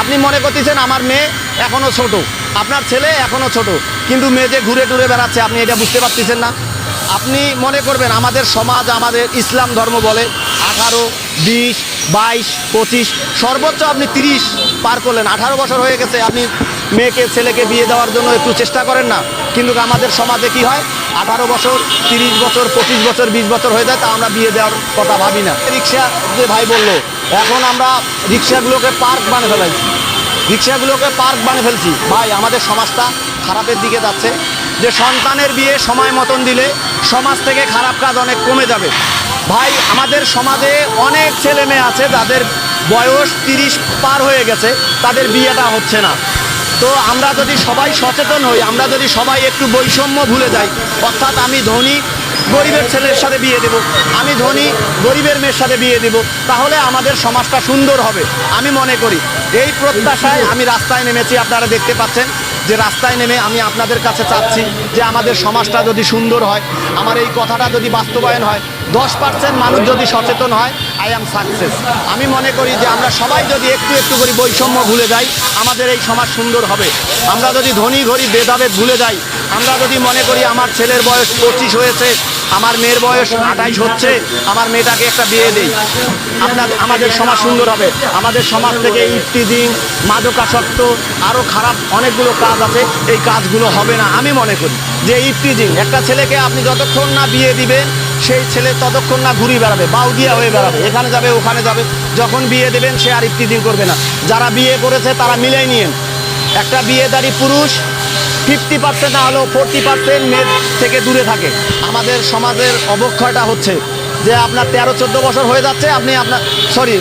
আপনি মনে করতেছেন আমার মেয়ে এখনও ছোট। আপনার ছেলে এখনও ছোট। কিন্তু মেয়ে যে ঘুরে টুরে বেড়াচ্ছে, আপনি এটা বুঝতে পারতেছেন না। আপনি মনে করবেন আমাদের সমাজ, আমাদের ইসলাম ধর্ম বলে আঠারো, বিশ, বাইশ, পঁচিশ, সর্বোচ্চ আপনি তিরিশ পার করলেন। আঠারো বছর হয়ে গেছে, আপনি মেয়েকে, ছেলেকে বিয়ে দেওয়ার জন্য একটু চেষ্টা করেন না। কিন্তু আমাদের সমাজে কি হয়? আঠারো বছর, তিরিশ বছর, পঁচিশ বছর, বিশ বছর হয়ে যায়, তা আমরা বিয়ে দেওয়ার কথা ভাবি না। রিক্সা যে ভাই বলল এখন আমরা রিক্সাগুলোকে পার্ক বানিয়ে ফেলাইছি। রিক্সাগুলোকে পার্ক বানিয়ে ফেলছি। ভাই, আমাদের সমাজটা খারাপের দিকে যাচ্ছে। যে সন্তানের বিয়ে সময় মতন দিলে সমাজ থেকে খারাপ কাজ অনেক কমে যাবে। ভাই, আমাদের সমাজে অনেক ছেলে মেয়ে আছে, যাদের বয়স তিরিশ পার হয়ে গেছে, তাদের বিয়েটা হচ্ছে না। তো আমরা যদি সবাই সচেতন হই, আমরা যদি সবাই একটু বৈষম্য ভুলে যাই, অর্থাৎ আমি ধনী গরিবের ছেলের সাথে বিয়ে দেব। আমি ধনী, গরিবের মেয়ের সাথে বিয়ে দেব। তাহলে আমাদের সমাজটা সুন্দর হবে, আমি মনে করি। এই প্রত্যাশায় আমি রাস্তায় নেমেছি, আপনারা দেখতে পাচ্ছেন যে রাস্তায় নেমে আমি আপনাদের কাছে চাচ্ছি যে আমাদের সমাজটা যদি সুন্দর হয়, আমার এই কথাটা যদি বাস্তবায়ন হয়, দশ পার্সেন্ট মানুষ যদি সচেতন হয় আই অ্যাম সাকসেস আমি মনে করি যে আমরা সবাই যদি একটু একটু করে বৈষম্য ভুলে যাই, আমাদের এই সমাজ সুন্দর হবে। আমরা যদি ধনী, গরিব, ভেদাভেদ ভুলে যাই আমরা যদি মনে করি আমার ছেলের বয়স পঁচিশ হয়েছে, আমার মেয়ের বয়স আঠাইশ হচ্ছে, আমার মেয়েটাকে একটা বিয়ে দেই। আপনার, আমাদের সমাজ সুন্দর হবে। আমাদের সমাজ থেকে ইফতিজিং মাদকাসক্ত আরও খারাপ অনেকগুলো কাজ আছে, এই কাজগুলো হবে না, আমি মনে করি। যে ইফতিজিং একটা ছেলেকে আপনি যতক্ষণ না বিয়ে দিবেন, সেই ছেলে ততক্ষণ না ঘুরি বেড়াবে, বাউদিয়া হয়ে বেড়াবে, এখানে যাবে, ওখানে যাবে, যখন বিয়ে দেবেন সে আর ইফতিজিং করবে না। যারা বিয়ে করেছে, তারা মিলেই নিয়েন। একটা বিয়েদারি পুরুষ ফিফটি পার্সেন্ট না হলেও ফোরটি পার্সেন্ট মেয়ের থেকে দূরে থাকে। আমাদের সমাজের অবক্ষয়টা হচ্ছে যে আপনার তেরো চোদ্দ বছর হয়ে যাচ্ছে, আপনি আপনার সরি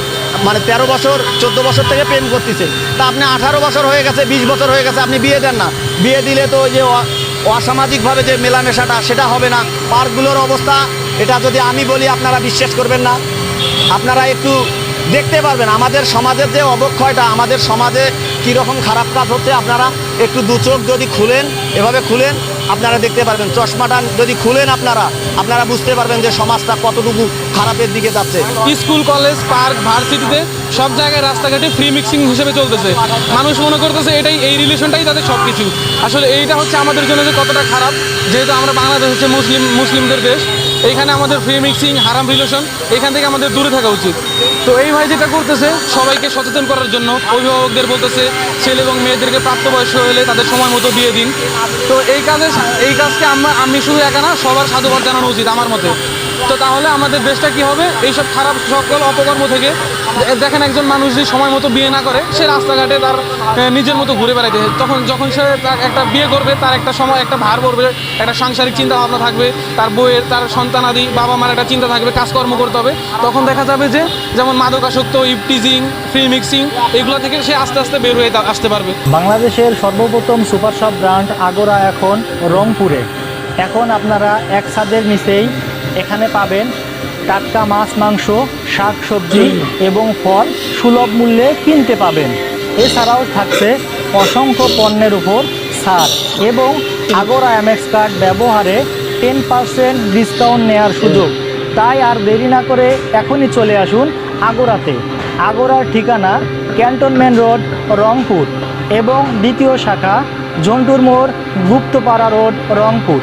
মানে তেরো বছর, চোদ্দ বছর থেকে প্রেম করতেছে তা আপনি আঠারো বছর হয়ে গেছে, বিশ বছর হয়ে গেছে, আপনি বিয়ে দেন না। বিয়ে দিলে তো যে অসামাজিকভাবে যে মেলামেশাটা, সেটা হবে না। পার্কগুলোর অবস্থা, এটা যদি আমি বলি, আপনারা বিশ্বাস করবেন না। আপনারা একটু দেখতে পারবেন, আমাদের সমাজের যে অবক্ষয়টা, আমাদের সমাজে কীরকম খারাপ কাজ হচ্ছে আপনারা একটু দু চোখ যদি খুলেন, এভাবে খুলেন, আপনারা দেখতে পারবেন, চশমাটা যদি খুলেন আপনারা আপনারা বুঝতে পারবেন যে সমাজটা কতটুকু খারাপের দিকে যাচ্ছে। স্কুল, কলেজ, পার্ক, ভার্সিটিতে সব জায়গায় রাস্তাঘাটে ফ্রি মিক্সিং হিসেবে চলতেছে। মানুষ মনে করতেছে এটাই, এই রিলেশনটাই তাদের সব কিছু আসলে এইটা হচ্ছে আমাদের জন্য যে কতটা খারাপ, যেহেতু আমরা বাংলাদেশ হচ্ছে মুসলিম, মুসলিমদের দেশ। এইখানে আমাদের ফ্রি মিক্সিং হারাম রিলেশন এখান থেকে আমাদের দূরে থাকা উচিত। তো এই ভাই যেটা করতেছে, সবাইকে সচেতন করার জন্য অভিভাবকদের বলতেছে, ছেলে এবং মেয়েদেরকে প্রাপ্তবয়স্ক হলে তাদের সময় মতো দিয়ে দিন। তো এই কাজে, এই কাজকে আমরা, আমি শুধু একা না, সবার সাধুবাদ জানানো উচিত আমার মতে। তো তাহলে আমাদের দেশটা কি হবে? এইসব খারাপ সকল অপকর্ম থেকে দেখেন একজন মানুষ যদি সময় মতো বিয়ে না করে, সে রাস্তাঘাটে তার নিজের মতো ঘুরে বেড়াইতে তখন যখন সে তার একটা বিয়ে করবে, তার একটা সময়, একটা ভার পড়বে, একটা সাংসারিক চিন্তা ভাবনা থাকবে, তার বইয়ের তার সন্তানাদি বাবা মার একটা চিন্তা থাকবে, কাজকর্ম করতে হবে। তখন দেখা যাবে যে, যেমন মাদকাসক্ত, ইপটিজিং, ফ্রি মিক্সিং, এগুলো থেকে সে আস্তে আস্তে বের হয়ে আসতে পারবে। বাংলাদেশের সর্বপ্রথম সুপার শপ ব্র্যান্ড আগোরা এখন রংপুরে। এখন আপনারা এক ছাদের নিচেই এখানে পাবেন টাটকা মাছ, মাংস, শাক সবজি এবং ফল সুলভ মূল্যে কিনতে পাবেন। এছাড়াও থাকছে অসংখ্য পণ্যের উপর ছাড় এবং আগোরা এমএক্স কার্ড ব্যবহারে টেন পার্সেন্ট ডিসকাউন্ট নেওয়ার সুযোগ। তাই আর দেরি না করে এখনই চলে আসুন আগোরাতে। আগোরার ঠিকানা ক্যান্টনমেন্ট রোড, রংপুর এবং দ্বিতীয় শাখা ঝন্টুর মোড় গুপ্তপাড়া রোড, রংপুর।